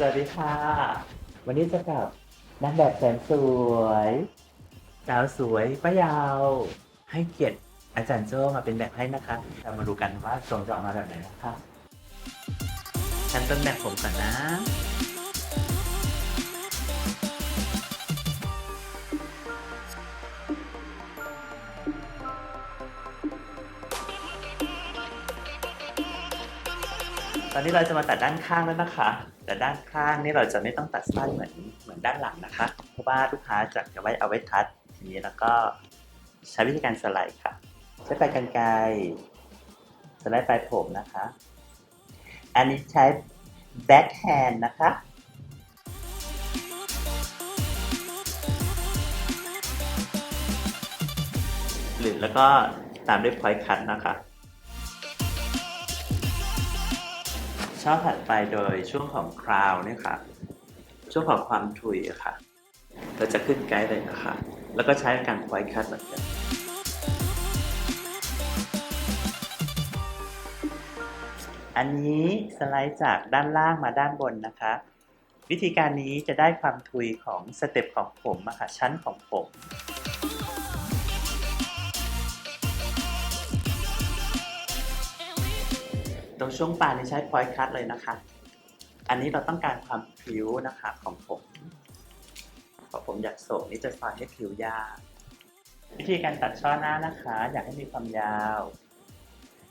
สวัสดีค่ะ วันนี้จะกับนางแบบแสนสวยสาวสวยป้ายาว ให้เกียรติอาจารย์โจ้มาเป็นแบบให้นะคะเรามาดูกันว่าทรงจะออกมาแบบไหนนะคะฉันต้นแบบผมก่อนนะ อนนี้เราจะมาตัดด้านข้างแล้วนะคะ แต่ด้านข้างนี่เราจะไม่ต้องตัดสั้นเหมือนเหมือนด้านหลังนะคะ เพราะว่าลูกค้าจะจะไว้เอาไว้ทัดทีนี้แล้วก็ใช้วิธีการสไลด์ค่ะ ใช้ปลายกรรไกรสไลด์ปลายผมนะคะ อันนี้ใช้แบ็คแฮนด์นะคะหรือแล้วก็ตามด้วยพอยคัทนะคะ ช่อถัดไปโดยช่วงของคราวเนี่ยค่ะ ช่วงของความถุยค่ะ เราจะขึ้นไกด์เลยนะคะ แล้วก็ใช้การควายคัดเหมือนกันอันนี้สไลด์จากด้านล่างมาด้านบนนะคะ วิธีการนี้จะได้ความทุยของสเต็ปของผมอะค่ะชั้นของผม ตรงช่วงปลายนี่ใช้พอยต์คัทเลยนะคะ อันนี้เราต้องการความผิวนะคะของผมเพราะผมอยากโศกนี่จะซอยให้ผิวยากวิธีการตัดช่อหน้านะคะ อยากให้มีความยาว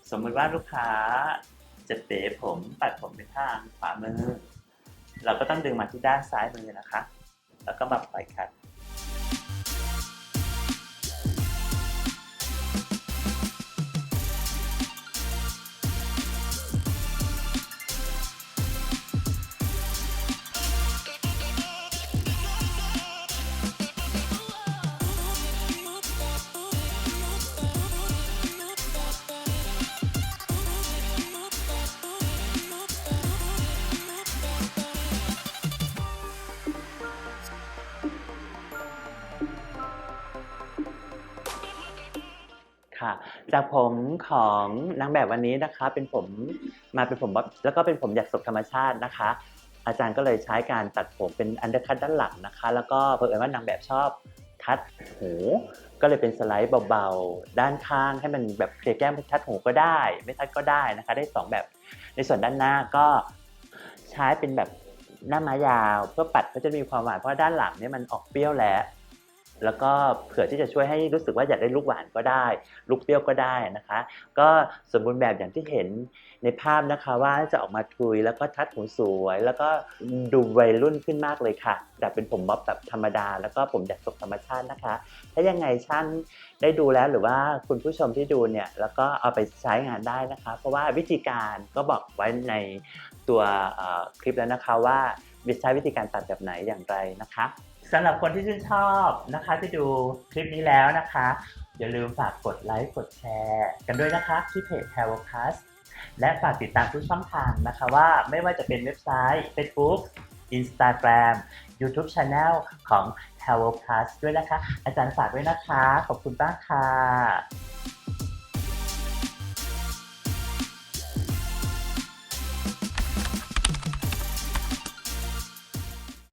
สมมติว่าลูกค้าจะเตะผมตัดผมไปทางขวามือ เราก็ต้องดึงมาที่ด้านซ้ายมือนะคะ แล้วก็มาปล่อยคัด ค่ะ จากผมของนางแบบวันนี้นะคะ เป็นผมมาเป็นผมแล้วก็เป็นผมอยากศกธรรมชาตินะคะ อาจารย์ก็เลยใช้การตัดผมเป็นอันเดอร์คัตด้านหลังนะคะ แล้วก็เพิ่งเอิญว่านางแบบชอบทัดหูก็เลยเป็นสไลด์เบาๆ ด้านข้างให้มันแบบเคลียร์แก้มทัดหูก็ได้ ไม่ทัดก็ได้นะคะ ได้สองแบบ ในส่วนด้านหน้าก็ใช้เป็นแบบหน้าม้ายาวเพื่อปัดก็จะมีความหวานเพราะด้านหลังเนี่ยมันออกเปรี้ยวแล้ว แล้วก็เผื่อที่จะช่วยให้รู้สึกว่าอยากได้ลูกหวานก็ได้ ลูกเปรี้ยวก็ได้นะคะ ก็สมบูรณ์แบบอย่างที่เห็นในภาพนะคะว่าจะออกมาทุยแล้วก็ทัดหูสวย แล้วก็ดูวัยรุ่นขึ้นมากเลยค่ะจากเป็นผมบ๊อบแบบธรรมดา แล้วก็ผมดัดศกธรรมชาตินะคะ ถ้ายังไงช่างได้ดูแล้วหรือว่าคุณผู้ชมที่ดูเนี่ยแล้วก็เอาไปใช้งานได้นะคะ เพราะว่าวิธีการก็บอกไว้ในตัวคลิปแล้วนะคะว่าใช้วิธีการตัดแบบไหนอย่างไรนะคะ สำหรับคนที่ชื่นชอบนะคะ ที่ดูคลิปนี้แล้วนะคะ อย่าลืมฝากกดไลค์กดแชร์ กันด้วยนะคะที่เพจ h a r o p l u s และฝากติดตามทุกช่องทางนะคะว่าไม่ว่าจะเป็นเว็บไซต์ Facebook Instagram YouTube Channel ของ h a r o p l u s ด้วยนะคะ อาจารย์ฝากด้วยนะคะ ขอบคุณมากค่ะ